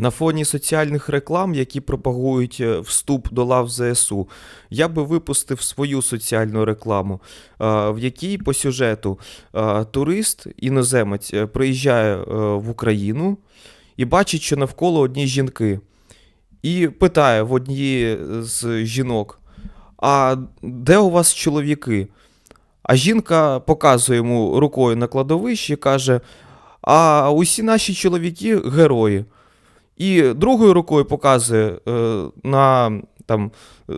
На фоні соціальних реклам, які пропагують е, вступ до лав ЗСУ, я би випустив свою соціальну рекламу, е, в якій по сюжету е, турист, іноземець приїжджає в Україну і бачить, що навколо одні жінки. І питає в однієї з жінок: А де у вас чоловіки? А жінка показує йому рукою на кладовищі і каже: А усі наші чоловіки герої. І другою рукою показує е, на, там, е,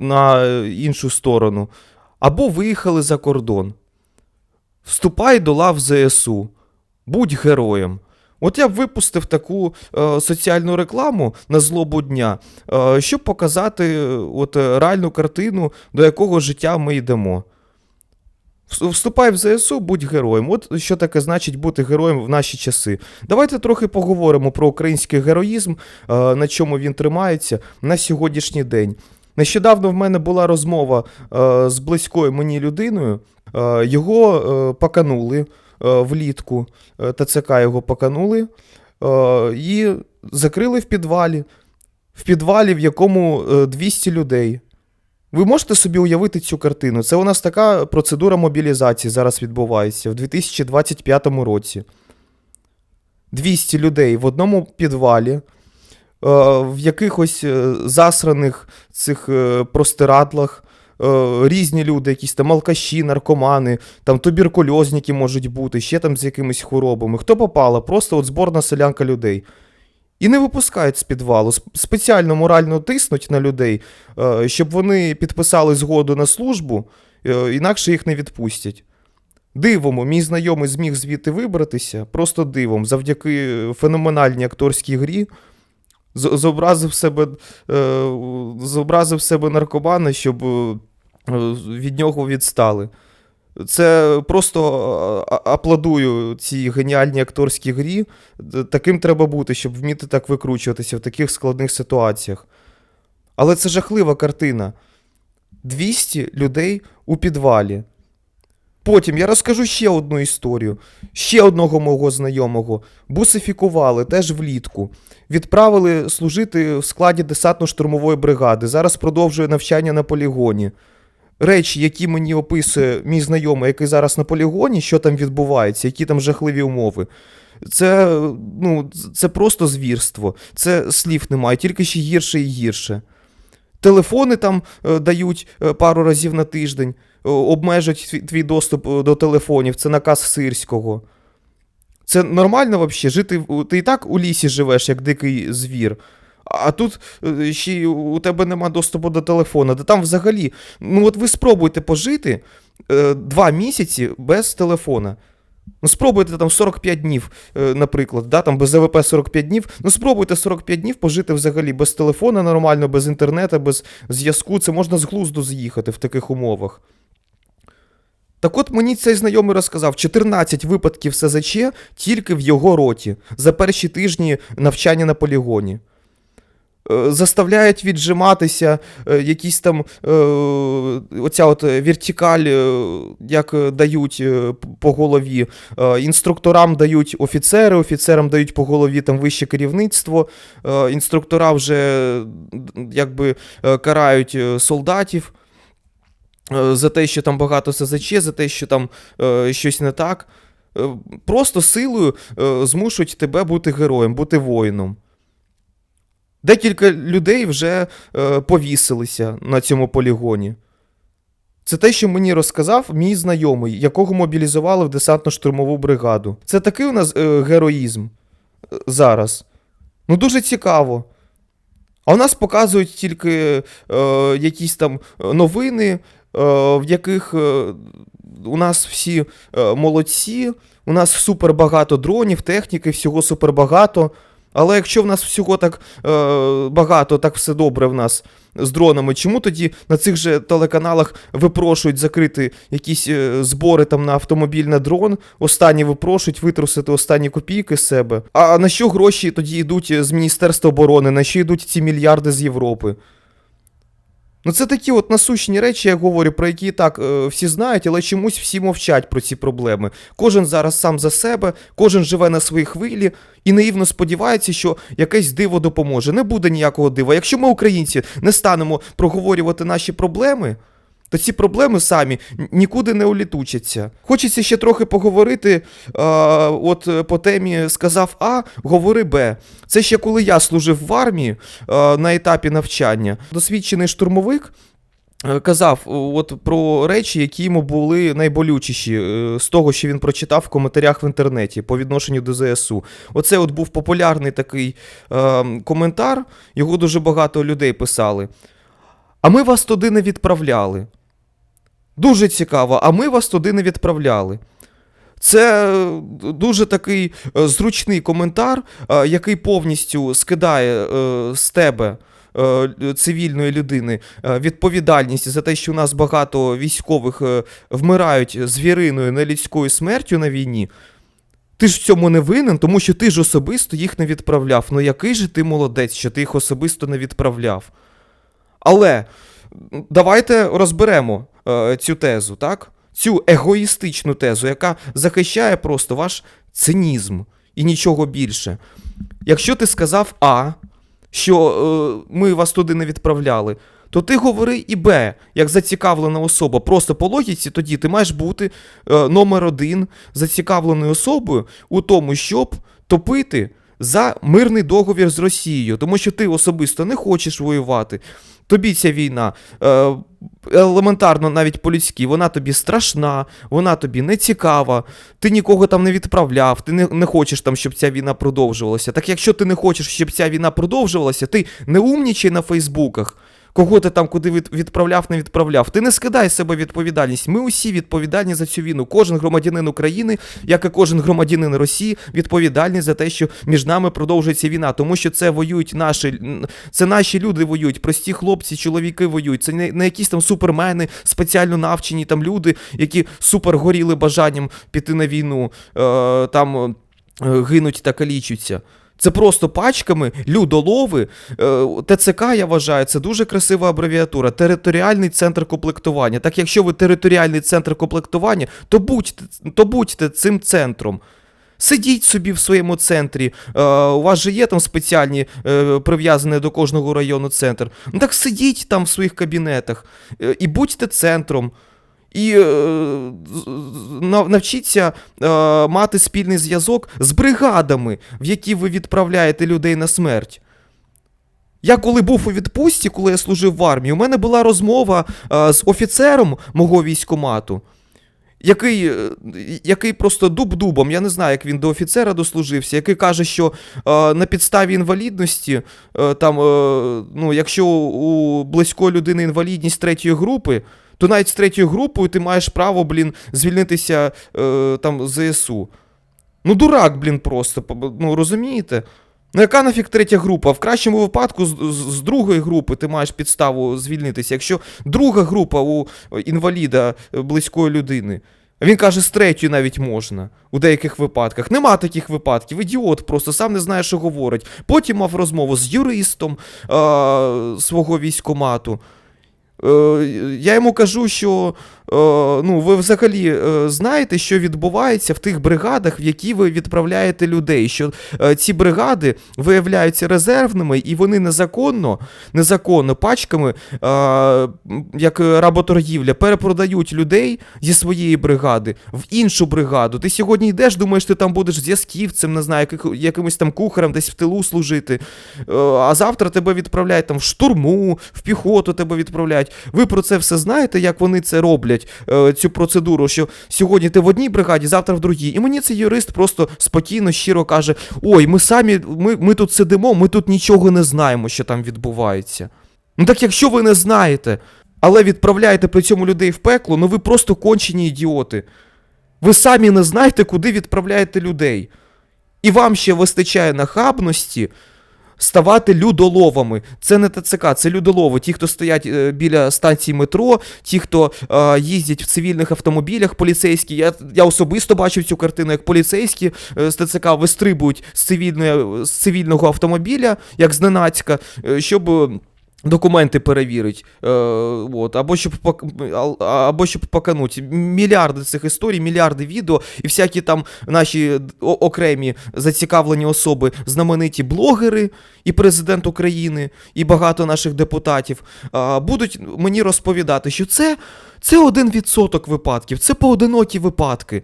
на іншу сторону. Або виїхали за кордон. Вступай до лав ЗСУ. Будь героєм. От я б випустив таку е, соціальну рекламу на злобу дня, е, щоб показати е, от, реальну картину, до якого життя ми йдемо. Вс- Вступай в ЗСУ, будь героєм. От що таке значить бути героєм в наші часи. Давайте трохи поговоримо про український героїзм, е, на чому він тримається на сьогоднішній день. Нещодавно в мене була розмова е, з близькою мені людиною. Е, його поканули е, влітку, ТЦК його поканули е, і закрили в підвалі. В підвалі, в якому е, 200 людей. Ви можете собі уявити цю картину? Це у нас така процедура мобілізації зараз відбувається в 2025 році. 200 людей в одному підвалі, е, в якихось е, засраних цих е, простирадлах. Різні люди, якісь там алкаші, наркомани, там туберкульозники можуть бути, ще там з якимись хворобами. Хто попало? Просто от зборна селянка людей. І не випускають з підвалу. Спеціально морально тиснуть на людей, е, щоб вони підписали згоду на службу, е, інакше їх не відпустять. Дивом, мій знайомий зміг звідти вибратися, просто дивом, завдяки феноменальній акторській грі. Зобразив себе, е, зобразив себе наркомана, щоб від нього відстали. Це просто аплодую цій геніальній акторській грі. Таким треба бути, щоб вміти так викручуватися в таких складних ситуаціях. Але це жахлива картина. 200 людей у підвалі. Потім я розкажу ще одну історію. Ще одного мого знайомого бусифікували теж влітку. Відправили служити в складі десантно-штурмової бригади. Зараз продовжує навчання на полігоні. Речі, які мені описує мій знайомий, який зараз на полігоні, що там відбувається, які там жахливі умови. Це, ну, це просто звірство. Це слів немає, тільки ще гірше і гірше. Телефони там е, дають е, пару разів на тиждень, е, обмежують твій, доступ до телефонів. Це наказ сирського. Це нормально взагалі? Жити ти і так у лісі живеш, як дикий звір. А тут е, ще у тебе нема доступу до телефона. Та там взагалі. Ну от ви спробуйте пожити е, два місяці без телефона. Ну, спробуйте там 45 днів, е, наприклад, да, там без АВП 45 днів. Ну, спробуйте 45 днів пожити взагалі без телефона нормально, без інтернету, без зв'язку. Це можна з глузду з'їхати в таких умовах. Так от мені цей знайомий розказав: 14 випадків СЗЧ тільки в його роті за перші тижні навчання на полігоні. Е, Заставляють віджиматися е, якісь там е, оця от вертикаль, як дають по голові. Інструкторам дають офіцери, офіцерам дають по голові там вище керівництво. Інструктора вже якби карають солдатів за те, що там багато СЗЧ, за те, що там щось не так. Просто силою змушують тебе бути героєм, бути воїном. Декілька людей вже е, повісилися на цьому полігоні. Це те, що мені розказав мій знайомий, якого мобілізували в десантно-штурмову бригаду. Це такий у нас е, героїзм е, зараз. Ну, дуже цікаво. А у нас показують тільки е, якісь там е, новини, е, в яких е, у нас всі е, молодці, у нас супер багато дронів, техніки, всього супер багато. Але якщо в нас всього так е, багато, так все добре в нас з дронами, чому тоді на цих же телеканалах випрошують закрити якісь е, збори там на автомобіль на дрон, останні випрошують витрусити останні копійки з себе? А на що гроші тоді йдуть з Міністерства оборони? На що йдуть ці мільярди з Європи? Ну, це такі от насущні речі, я говорю, про які так е, всі знають, але чомусь всі мовчать про ці проблеми. Кожен зараз сам за себе, кожен живе на своїй хвилі і наївно сподівається, що якесь диво допоможе. Не буде ніякого дива. Якщо ми, українці, не станемо проговорювати наші проблеми. То ці проблеми самі нікуди не улітучаться. Хочеться ще трохи поговорити. Е, от е, по темі сказав А, говори Б. Це ще коли я служив в армії е, на етапі навчання. Досвідчений штурмовик е, казав от про речі, які йому були найболючіші е, з того, що він прочитав в коментарях в інтернеті по відношенню до ЗСУ. Оце от був популярний такий е, коментар, його дуже багато людей писали. А ми вас туди не відправляли. Дуже цікаво, а ми вас туди не відправляли. Це е, дуже такий е, зручний коментар, е, який повністю скидає з тебе. Цивільної людини відповідальність за те, що у нас багато військових вмирають звіриною нелюдською смертю на війні. Ти ж в цьому не винен, тому що ти ж особисто їх не відправляв. Ну який же ти молодець, що ти їх особисто не відправляв? Але давайте розберемо е, цю тезу, так? Цю егоїстичну тезу, яка захищає просто ваш цинізм і нічого більше. Якщо ти сказав А, що е, ми вас туди не відправляли, то ти говори і Б, як зацікавлена особа. Просто по логіці тоді ти маєш бути е, номер один зацікавленою особою у тому, щоб топити за мирний договір з Росією, тому що ти особисто не хочеш воювати. Тобі ця війна е, елементарно навіть по-людськи, вона тобі страшна, вона тобі не цікава, ти нікого там не відправляв, ти не, не хочеш там, щоб ця війна продовжувалася. Так якщо ти не хочеш, щоб ця війна продовжувалася, ти не умнічай на Фейсбуках. Кого ти там куди відправляв, не відправляв. Ти не скидай з себе відповідальність. Ми усі відповідальні за цю війну. Кожен громадянин України, як і кожен громадянин Росії, відповідальний за те, що між нами продовжується війна, тому що це воюють наші, це наші люди воюють, прості хлопці, чоловіки воюють. Це не, не якісь там супермени, спеціально навчені там люди, які супер горіли бажанням піти на війну, е, там е, гинуть та калічуться. Це просто пачками людолови. Е, ТЦК, я вважаю, це дуже красива абревіатура. Територіальний центр комплектування. Так якщо ви територіальний центр комплектування, то будьте, то будьте цим центром. Сидіть собі в своєму центрі. Е, у вас же є там спеціальні е, прив'язані до кожного району центр. Ну так сидіть там в своїх кабінетах е, і будьте центром. І е, навчіться е, мати спільний зв'язок з бригадами, в які ви відправляєте людей на смерть. Я коли був у відпустці, коли я служив в армії, у мене була розмова е, з офіцером мого військомату, який, е, який просто дуб-дубом, я не знаю, як він до офіцера дослужився, який каже, що е, на підставі інвалідності, е, там, е, ну, якщо у близької людини інвалідність третьої групи, то навіть з третьою групою ти маєш право, блін, звільнитися е, там ЗСУ. Ну, дурак, блін, просто, ну розумієте? Ну, яка нафіг третя група? В кращому випадку з, з, з другої групи ти маєш підставу звільнитися. Якщо друга група у е, інваліда е, близької людини. Він каже, з третьої навіть можна у деяких випадках. Нема таких випадків. Ідіот просто сам не знає, що говорить. Потім мав розмову з юристом е, свого військомату. Е, я йому кажу, що ну, ви взагалі е, знаєте, що відбувається в тих бригадах, в які ви відправляєте людей. Що е, ці бригади виявляються резервними, і вони незаконно, незаконно пачками, е, як работоргівля, перепродають людей зі своєї бригади в іншу бригаду. Ти сьогодні йдеш, думаєш, ти там будеш зв'язківцем, не знаю, якимось там кухарем десь в тилу служити. Е, а завтра тебе відправляють там в штурму, в піхоту тебе відправляють. Ви про це все знаєте, як вони це роблять, е, цю процедуру, що сьогодні ти в одній бригаді, завтра в другій. І мені цей юрист просто спокійно, щиро каже: Ой, ми самі, ми, ми тут сидимо, ми тут нічого не знаємо, що там відбувається. Ну так якщо ви не знаєте, але відправляєте при цьому людей в пекло, ну ви просто кончені ідіоти. Ви самі не знаєте, куди відправляєте людей. І вам ще вистачає нахабності ставати людоловами. Це не ТЦК, це людолови. Ті, хто стоять е, біля станції метро, ті, хто е, їздять в цивільних автомобілях, поліцейські. Я, я особисто бачив цю картину, як поліцейські е, з ТЦК вистрибують з, цивільної, з цивільного автомобіля, як зненацька, е, щоб. Е, Документи перевірить, е, от, або щоб або щоб покануть. Мільярди цих історій, мільярди відео, і всякі там наші окремі зацікавлені особи, знамениті блогери і президент України, і багато наших депутатів а, будуть мені розповідати, що це, це один відсоток випадків, це поодинокі випадки.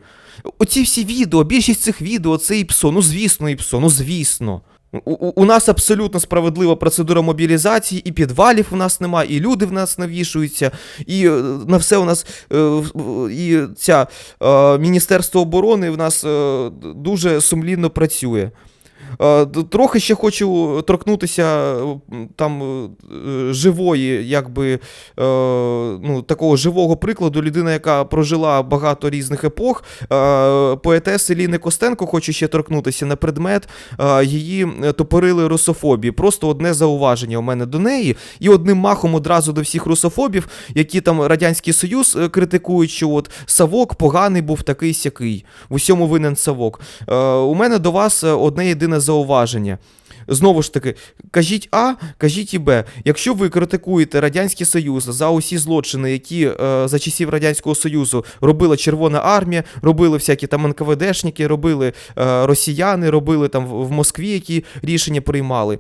Оці всі відео, більшість цих відео це ІПСО. Ну звісно, ІПСО, ну звісно. У, у, нас абсолютно справедлива процедура мобілізації, і підвалів у нас немає, і люди в нас навішуються, і е, на все у нас е, і ця е, Міністерство оборони в нас дуже сумлінно працює. Е, Трохи ще хочу торкнутися е, там е, живої, якби ну, такого живого прикладу. Людина, яка прожила багато різних епох. Поетеси Ліни Костенко хочу ще торкнутися на предмет. Її топорили русофобії. Просто одне зауваження у мене до неї, і одним махом одразу до всіх русофобів, які там Радянський Союз критикують, що от Савок поганий був такий сякий. В усьому винен Савок. У мене до вас одне єдине зауваження. Знову ж таки, кажіть А, кажіть і Б. Якщо ви критикуєте Радянський Союз за усі злочини, які е, за часів Радянського Союзу робила Червона армія, робили всякі там НКВДшники, робили е, росіяни, робили там в Москві, які рішення приймали.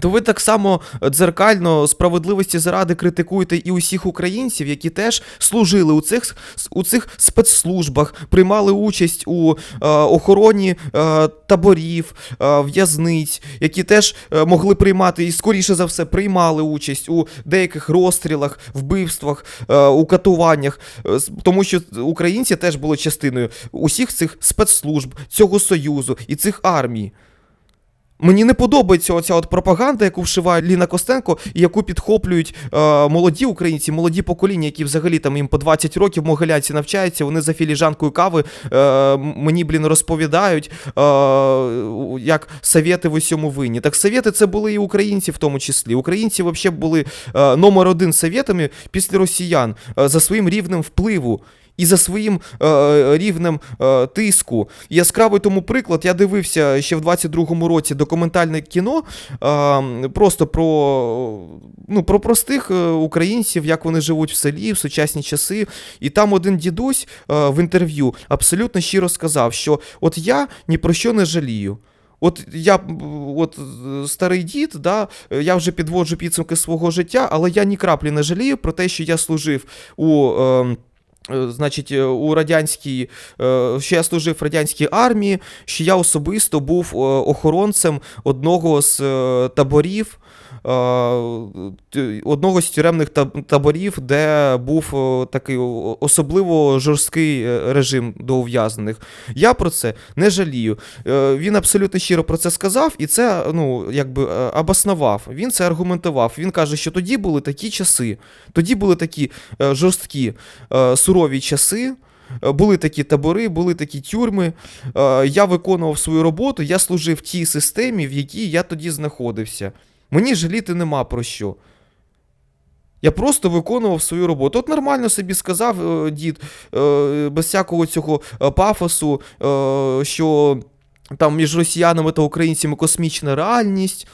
То ви так само дзеркально справедливості заради критикуєте і усіх українців, які теж служили у цих, у цих спецслужбах, приймали участь у е, охороні е, таборів, е, в'язниць, які теж е, могли приймати і скоріше за все приймали участь у деяких розстрілах, вбивствах, е, у катуваннях, Е, тому що українці теж були частиною усіх цих спецслужб, цього союзу і цих армій. Мені не подобається оця от пропаганда, яку вшиває Ліна Костенко, і яку підхоплюють е, молоді українці, молоді покоління, які взагалі там їм по 20 років в Могилянці навчаються. Вони за філіжанкою кави е, мені, блін, розповідають, е, як совєти в усьому винні. Так совєти це були і українці в тому числі. Українці взагалі були е, номер один совєтами після росіян е, за своїм рівнем впливу. І за своїм е, рівнем е, тиску. Яскравий тому приклад, я дивився ще в 22-му році документальне кіно е, просто про, ну, про простих е, українців, як вони живуть в селі в сучасні часи. І там один дідусь е, в інтерв'ю абсолютно щиро сказав, що от я ні про що не жалію. От я от старий дід, да, я вже підводжу підсумки свого життя, але я ні краплі не жалію про те, що я служив у. Е, Значить, е, у радянській, е, що я служив в радянській армії, що я особисто був е, охоронцем одного з е, таборів, е, одного з тюремних таборів, де був е, такий особливо жорсткий е, режим до ув'язнених. Я про це не жалію. Е, Він абсолютно щиро про це сказав, і це ну, якби е, обоснував. Він це аргументував. Він каже, що тоді були такі часи, тоді були такі е, жорсткі, е, сурові часи. е, Були такі табори, були такі тюрми. Е, Я виконував свою роботу, я служив тій системі, в якій я тоді знаходився. Мені жаліти нема про що. Я просто виконував свою роботу. От нормально собі сказав е, дід, е, без всякого цього е, пафосу, що там між росіянами та українцями космічна реальність.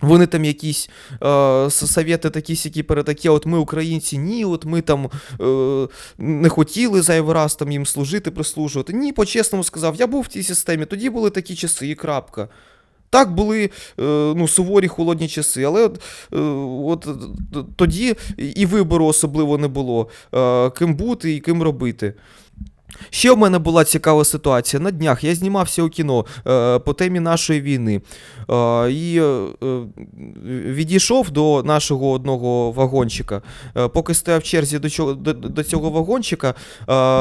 Вони там якісь е, совєти такі сякі перетакі, от ми, українці, ні, от ми там е, не хотіли зайвий раз там їм служити, прислужувати. Ні, по-чесному сказав, я був в тій системі, тоді були такі часи, і крапка. Так були е, ну, суворі холодні часи, але от, е, от е, тоді і вибору особливо не було, ким бути і ким робити. Ще в мене була цікава ситуація. На днях я знімався у кіно е, по темі нашої війни. Е, і е, е, відійшов до нашого одного вагончика. Е, поки стояв в черзі до, чого, до, до цього вагончика, е,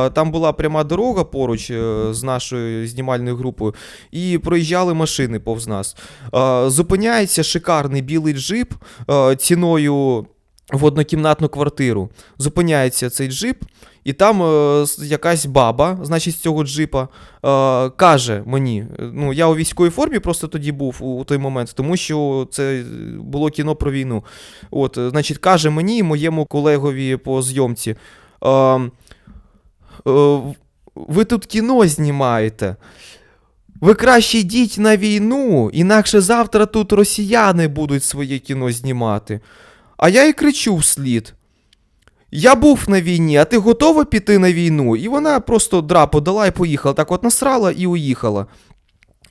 там була пряма дорога поруч е, з нашою знімальною групою, і проїжджали машини повз нас. Е, зупиняється шикарний білий джип е, ціною в однокімнатну квартиру. Зупиняється цей джип, і там е, якась баба, значить, з цього джипа, е, каже мені: е, ну, я у військовій формі просто тоді був у, у той момент, тому що це було кіно про війну. От, е, значить, каже мені і моєму колегові по зйомці. Е, е, ви тут кіно знімаєте. Ви краще йдіть на війну, інакше завтра тут росіяни будуть своє кіно знімати. А я їй кричу вслід. Я був на війні, а ти готова піти на війну? І вона просто драпу дала і поїхала. Так от насрала і уїхала.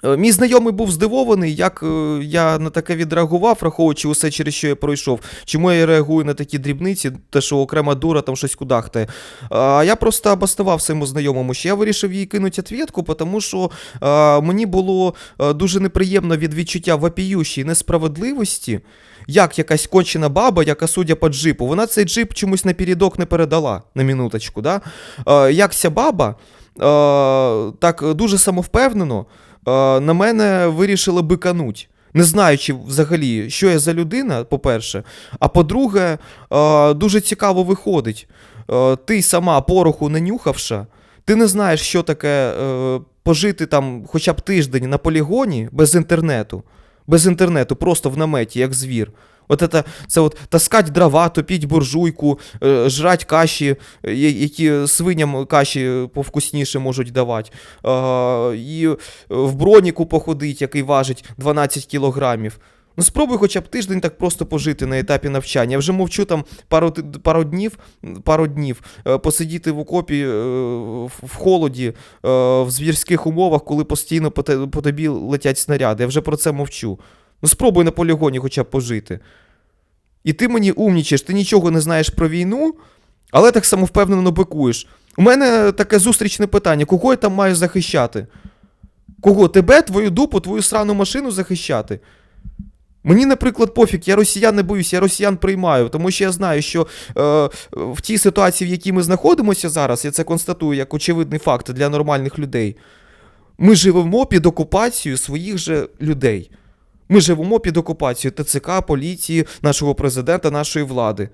Е, Мій знайомий був здивований, як е, я на таке відреагував, враховуючи усе, через що я пройшов. Чому я реагую на такі дрібниці, те, що окрема дура там щось кудахтає. А я просто обоснував своєму знайомому, що я вирішив їй кинути відвідку, тому що е, мені було е, дуже неприємно від відчуття вопіющої несправедливості, як якась кончена баба, яка судя по джипу, вона цей джип чомусь на передок не передала на минуточку. Да? Е, як ця баба е, так дуже самовпевнено на мене вирішили бикануть. Не знаючи взагалі, що я за людина, по-перше. А по-друге, е, дуже цікаво виходить. Е, ти сама пороху не нюхавша, ти не знаєш, що таке е, пожити там хоча б тиждень на полігоні без інтернету. Без інтернету, просто в наметі, як звір. От це, це от таскать дрова, топіть буржуйку, е, жрать каші, е, які свиням каші повкусніше можуть давати. Е, і в броніку походить, який важить 12 кілограмів. Ну, спробуй хоча б тиждень так просто пожити на етапі навчання. Я вже мовчу там пару, пару днів, пару днів е, посидіти в окопі е, в холоді, е, в звірських умовах, коли постійно по тобі летять снаряди. Я вже про це мовчу. Ну спробуй на полігоні хоча б пожити. І ти мені умнічаєш, ти нічого не знаєш про війну, але так само впевнено бикуєш. У мене таке зустрічне питання: кого я там маю захищати? Кого? Тебе, твою дупу, твою срану машину захищати? Мені, наприклад, пофіг, я росіян не боюсь, я росіян приймаю, тому що я знаю, що е, в тій ситуації, в якій ми знаходимося зараз, я це констатую як очевидний факт для нормальних людей. Ми живемо під окупацією своїх же людей. Ми живемо під окупацією ТЦК, поліції, нашого президента, нашої влади.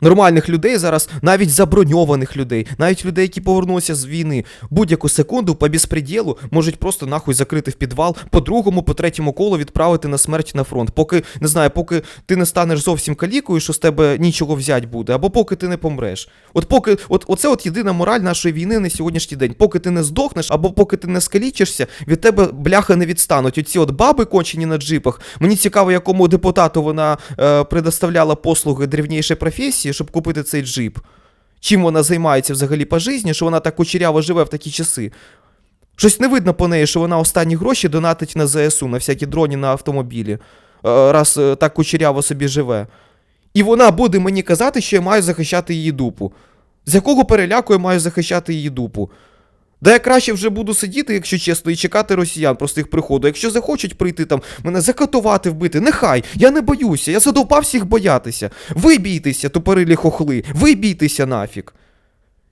Нормальних людей зараз, навіть заброньованих людей, навіть людей, які повернулися з війни, будь-яку секунду по безпреділу можуть просто нахуй закрити в підвал, по другому, по третьому колу відправити на смерть на фронт. Поки не знаю, поки ти не станеш зовсім калікою, що з тебе нічого взять буде, або поки ти не помреш. От поки, от оце от єдина мораль нашої війни на сьогоднішній день. Поки ти не здохнеш, або поки ти не скалічишся, від тебе бляха не відстануть. Оці от баби кончені на джипах. Мені цікаво, якому депутату вона е, предоставляла послуги древнішої професії, щоб купити цей джип. Чим вона займається взагалі по житті, що вона так кучеряво живе в такі часи. Щось не видно по неї, що вона останні гроші донатить на ЗСУ, на всякі дроні на автомобілі, е, раз е, так кучеряво собі живе. І вона буде мені казати, що я маю захищати її дупу. З якого переляку я маю захищати її дупу? Да я краще вже буду сидіти, якщо чесно, і чекати росіян просто їх приходу. Якщо захочуть прийти там, мене закатувати, вбити, нехай, я не боюся, я задовбався їх боятися. Ви бійтеся, тупорилі хохли, ви бійтеся нафіг.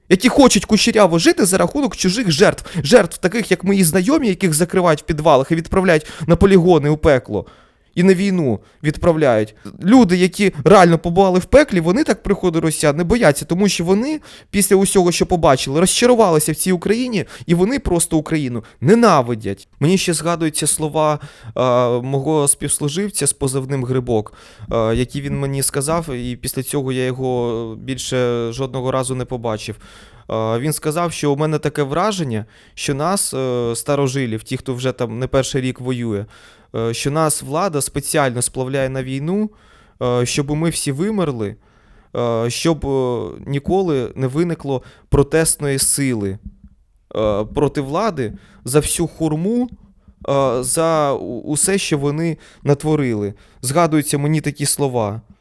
Які хочуть кучеряво жити за рахунок чужих жертв, жертв, таких як мої знайомі, яких закривають в підвалах і відправляють на полігони у пекло. І на війну відправляють. Люди, які реально побували в пеклі, вони так приходу росіян не бояться, тому що вони після усього, що побачили, розчарувалися в цій Україні, і вони просто Україну ненавидять. Мені ще згадуються слова е, мого співслуживця з позивним Грибок, е, які він мені сказав, і після цього я його більше жодного разу не побачив. Е, Він сказав, що у мене таке враження, що нас, е, старожилів, ті, хто вже там не перший рік воює, е, що нас влада спеціально сплавляє на війну, щоб ми всі вимерли, щоб ніколи не виникло протестної сили проти влади за всю хурму, за усе, що вони натворили. Згадуються мені такі слова.